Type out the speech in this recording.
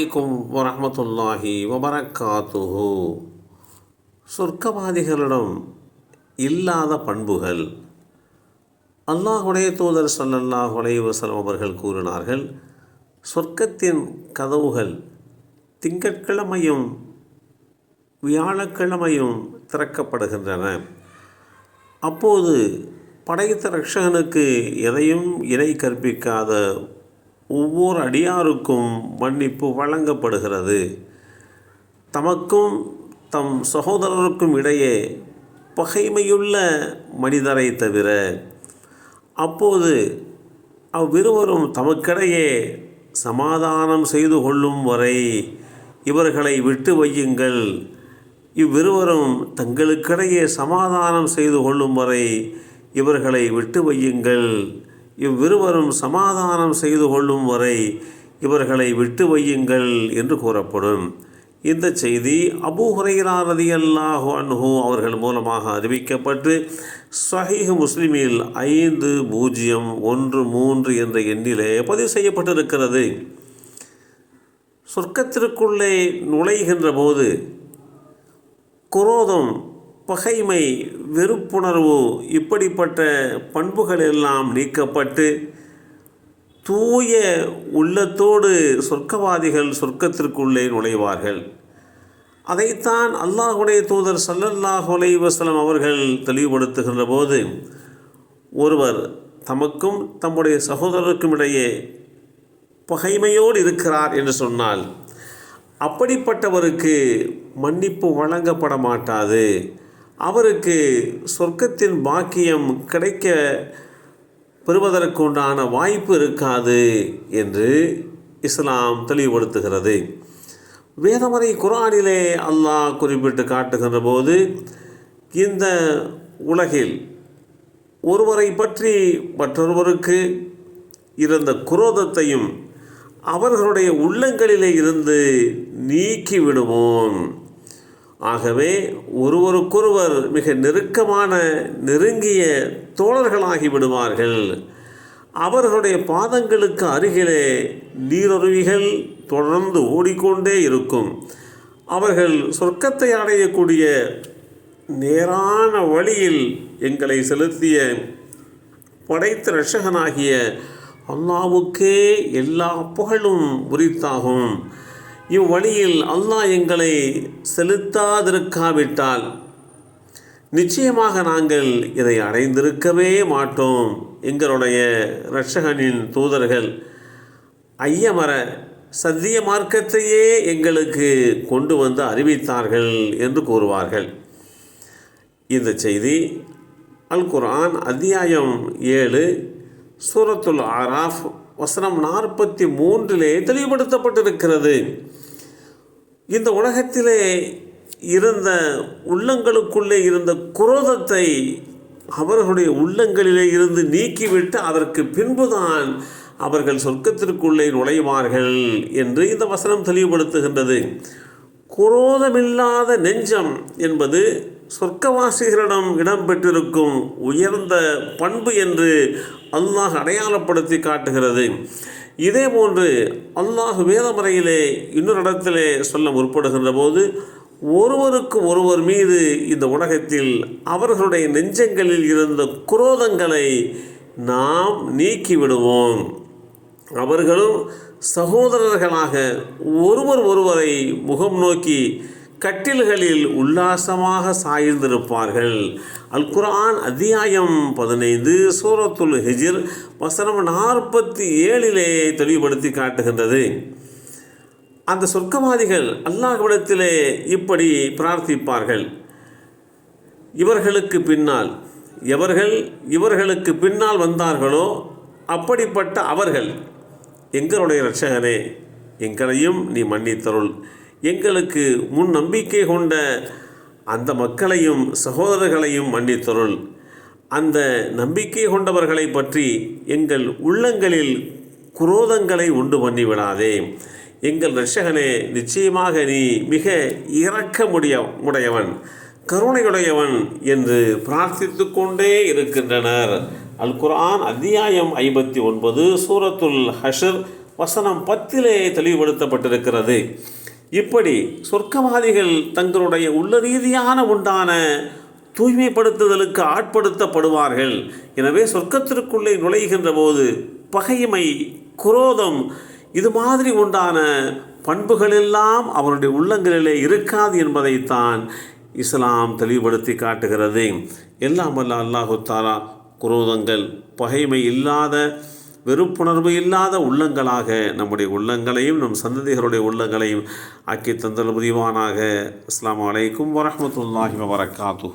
அலைக்கும் வரமத்துல்லாஹி வபரக்காத்துஹு. சொர்க்கவாதிகளிடம் இல்லாத பண்புகள். அல்லாஹுடைய தூதர் சல்லல்லாஹ் அலைஹி அவர்கள் கூறினார்கள் சொர்க்கத்தின் கதவுகள் திங்கட்கிழமையும் வியாழக்கிழமையும் திறக்கப்படுகின்றன. அப்போது படைத்த ரக்ஷகனுக்கு எதையும் இணை கற்பிக்காத ஒவ்வொரு அடியாருக்கும் மன்னிப்பு வழங்கப்படுகிறது. தமக்கும் தம் சகோதரருக்கும் இடையே பகைமையுள்ள மனிதரை தவிர அப்போது அவ்விருவரும் தமக்கிடையே சமாதானம் செய்து கொள்ளும் வரை இவர்களை விட்டு வையுங்கள். இவ்விருவரும் தங்களுக்கிடையே சமாதானம் செய்து கொள்ளும் வரை இவர்களை விட்டு வையுங்கள். இவ்விருவரும் சமாதானம் செய்து கொள்ளும் வரை இவர்களை விட்டு வையுங்கள் என்று கூறப்படும். இந்த செய்தி அபு ஹுரைரா ரலியல்லாஹு அன்ஹு அவர்கள் மூலமாக அறிவிக்கப்பட்டு சஹீஹ் முஸ்லிமில் ஐந்து பூஜ்ஜியம் ஒன்று மூன்று என்ற எண்ணிலே பதிவு செய்யப்பட்டிருக்கிறது. சொர்க்கத்திற்குள்ளே நுழைகின்ற போது குரோதம் பகைமை வெறுப்புணர்வு இப்படிப்பட்ட பண்புகள் எல்லாம் நீக்கப்பட்டு தூய உள்ளத்தோடு சொர்க்கவாதிகள் சொர்க்கத்திற்குள்ளே நுழைவார்கள். அதைத்தான் அல்லாஹுடைய தூதர் சல்லல்லாஹு அலைஹி அவர்கள் தெளிவுபடுத்துகின்ற போது ஒருவர் தமக்கும் தம்முடைய சகோதரருக்கும் இடையே பகைமையோடு இருக்கிறார் என்று சொன்னால் அப்படிப்பட்டவருக்கு மன்னிப்பு வழங்கப்பட மாட்டாது. அவருக்கு சொர்க்கத்தின் பாக்கியம் கிடைக்க பெறுவதற்குண்டான வாய்ப்பு இருக்காது என்று இஸ்லாம் தெளிவுபடுத்துகிறது. வேதமறை குரானிலே அல்லாஹ் குறிப்பிட்டு காட்டுகின்ற போது இந்த உலகில் ஒருவரை பற்றி மற்றொருவருக்கு இருந்த குரோதத்தையும் அவர்களுடைய உள்ளங்களிலே இருந்து நீக்கி விடுவோம். ஆகவே ஒருவருக்கொருவர் மிக நெருக்கமான நெருங்கிய தோழர்களாகி விடுவார்கள். அவர்களுடைய பாதங்களுக்கு அருகிலே நீரருவிகள் தொடர்ந்து ஓடிக்கொண்டே இருக்கும். அவர்கள் சொர்க்கத்தை அடையக்கூடிய நேரான வழியில் எங்களை செலுத்திய படைத்த ரஷகனாகிய அல்லாவுக்கே எல்லா புகழும் உரித்தாகும். இவ்வழியில் அல்லாஹ் எங்களை செலுத்தாதிருக்காவிட்டால் நிச்சயமாக நாங்கள் இதை அடைந்திருக்கவே மாட்டோம். எங்களுடைய இரட்சகனின் தூதர்கள் ஐயமர சத்திய மார்க்கத்தையே எங்களுக்கு கொண்டு வந்து அறிவித்தார்கள் என்று கூறுவார்கள். இந்த செய்தி அல் குரான் அத்தியாயம் ஏழு சூரத்துல் ஆராஃப் வசனம் நாற்பத்தி மூன்றிலே தெளிவுபடுத்தப்பட்டிருக்கிறது. இந்த உலகத்திலே இருந்த உள்ளங்களுக்குள்ளே இருந்த குரோதத்தை அவர்களுடைய உள்ளங்களிலே இருந்து நீக்கிவிட்டு அதற்கு பின்புதான் அவர்கள் சொர்க்கத்திற்குள்ளே நுழைவார்கள் என்று இந்த வசனம் தெளிவுபடுத்துகின்றது. குரோதமில்லாத நெஞ்சம் என்பது சொர்க்கவாசிகளிடம் இடம்பெற்றிருக்கும் உயர்ந்த பண்பு என்று அல்லாஹ் அடையாளப்படுத்தி காட்டுகிறது. இதே போன்று அல்லாஹ் வேதமுறையிலே இன்னொரு இடத்திலே சொல்ல முற்படுகின்ற போது ஒருவருக்கு ஒருவர் மீது இந்த உலகத்தில் அவர்களுடைய நெஞ்சங்களில் இருந்த குரோதங்களை நாம் நீக்கிவிடுவோம். அவர்களும் சகோதரர்களாக ஒருவர் ஒருவரை முகம் நோக்கி கட்டில்களில் உல்லாசமாக சாய்ந்திருப்பார்கள். அல் குரான் அத்தியாயம் பதினைந்து சூரத்துல் ஹிஜிர் வசனம் நாற்பத்தி ஏழிலே தெளிவுபடுத்தி காட்டுகின்றது. அந்த சொர்க்கவாதிகள் அல்லாஹ்விடத்திலே இப்படி பிரார்த்திப்பார்கள். இவர்களுக்கு பின்னால் எவர்கள் இவர்களுக்கு பின்னால் வந்தார்களோ அப்படிப்பட்ட அவர்கள். எங்களுடைய ரட்சகனே எங்களையும் நீ மன்னித்தருள். எங்களுக்கு முன் நம்பிக்கை கொண்ட அந்த மக்களையும் சகோதரர்களையும் மன்னித்தருள். அந்த நம்பிக்கை கொண்டவர்களை பற்றி எங்கள் உள்ளங்களில் குரோதங்களை உண்டு பண்ணிவிடாதே. எங்கள் ரஷகனே நிச்சயமாக நீ மிக இறக்க முடிய உடையவன் கருணையுடையவன் என்று பிரார்த்தித்து கொண்டே இருக்கின்றனர். அல் குரான் அத்தியாயம் ஐம்பத்தி ஒன்பது சூரத்துல் ஹஷர் வசனம் பத்திலே தெளிவுபடுத்தப்பட்டிருக்கிறது. இப்படி சொர்க்கவாதிகள் தங்களுடைய உள்ள ரீதியான உண்டான தூய்மைப்படுத்துதலுக்கு ஆட்படுத்தப்படுவார்கள். எனவே சொர்க்கத்திற்குள்ளே நுழைகின்ற போது பகைமை குரோதம் இது மாதிரி உண்டான பண்புகளெல்லாம் அவருடைய உள்ளங்களிலே இருக்காது என்பதைத்தான் இஸ்லாம் தெளிவுபடுத்தி காட்டுகிறது. எல்லாம் வல்ல அல்லாஹு தாலா குரோதங்கள் பகைமை இல்லாத வெறுப்புணர்வு இல்லாத உள்ளங்களாக நம்முடைய உள்ளங்களையும் நம் சந்ததிகளுடைய உள்ளங்களையும் ஆக்கி தந்தல் புரிவானாக. அஸ்லாம் வலைக்கும் வரமத்துல்லாஹி வரகாத்து